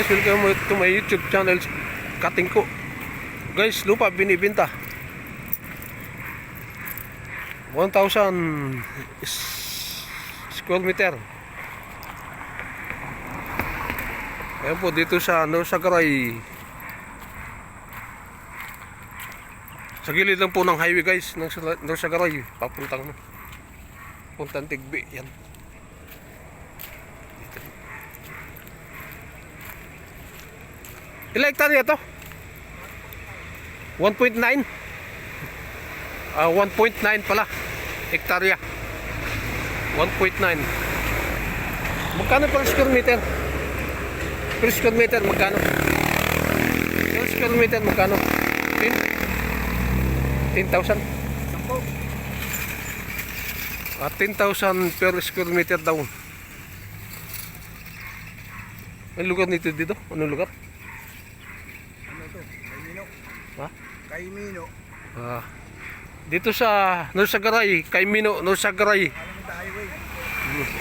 Guys, welcome to my YouTube channel, Kating ko. Guys, lupa binibenta. 1,000 is- square meter. Ayan po, dito sa Norsagaray. Sa gilid lang po ng highway guys, ng Sala- Norsagaray. Papuntang, puntang Tigbi. Yan. Ilang hektarya to? 1.9? Ah, 1.9 pala. Hektarya. 1.9. Magkano per square meter? Per square meter magkano? Per square meter magkano? 10? 10,000? Ah, 10,000 per square meter daw. Ang lugar nito dito? Anong lugar? Kaimino. Ha? Kaimino. Ah, dito sa Norsagaray, kay Mino, Norsagaray, sa highway.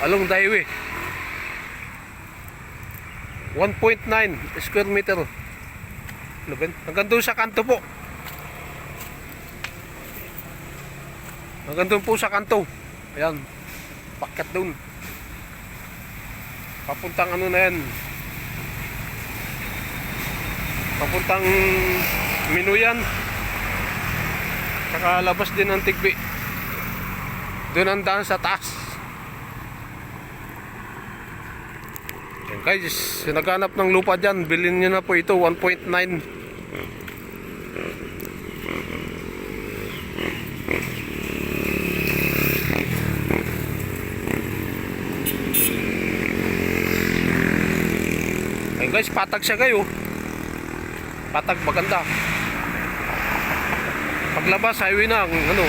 along highway. 1.9 square meter. Yun? Hanggang doon sa kanto po. Hanggang doon po sa kanto. Ayan. Pakat doon. Papuntang ano na yan. Papuntang Minuyan. Saka labas din ng Tigbi. Doon ang daan sa taas. Yan guys, naghanap ng lupa dyan. Bilhin nyo na po ito, 1.9. Ayun guys, patag siya kayo. Patag maganda. Paglabas, highway na ang ano.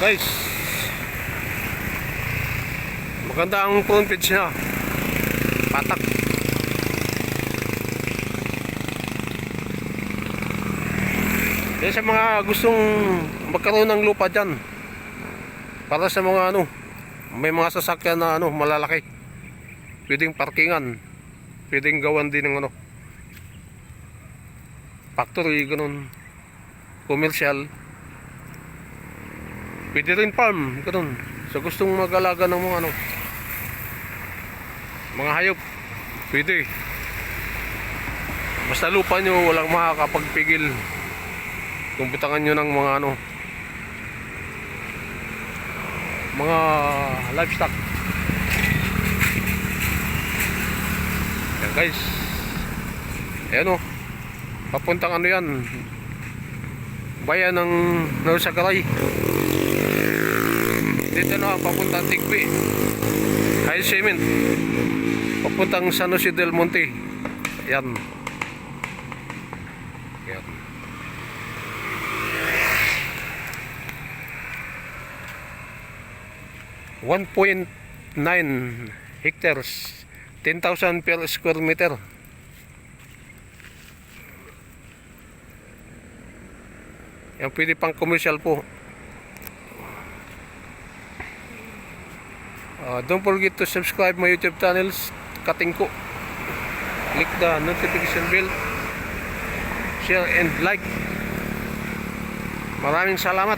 Guys, maganda ang frontage niya. Patak. Yan sa mga gustong magkaroon ng lupa dyan. Para sa mga ano, may mga sasakyan na ano, malalaki. Pwedeng parkingan. Pwedeng gawan din ng ano, factory, ganun. Commercial. Pwede rin farm, ganun. Sa gustong mag-alaga ng mga ano, mga hayop, pwede. Basta lupa nyo, walang makakapagpigil. Kumpitangan nyo ng mga ano, mga livestock. Yan guys. Ayan o. Papuntang ano yan. Bayan ng Nausagaray. Dito na papuntang Tigpi. High Cement. Papuntang San Jose del Monte. Yan. Yan. One point nine hectares, 10,000 per square meter. Yan pwede pang commercial po. Uh, don't forget to subscribe my YouTube channels, Kating ko. Click the notification bell. Share and like. Maraming salamat.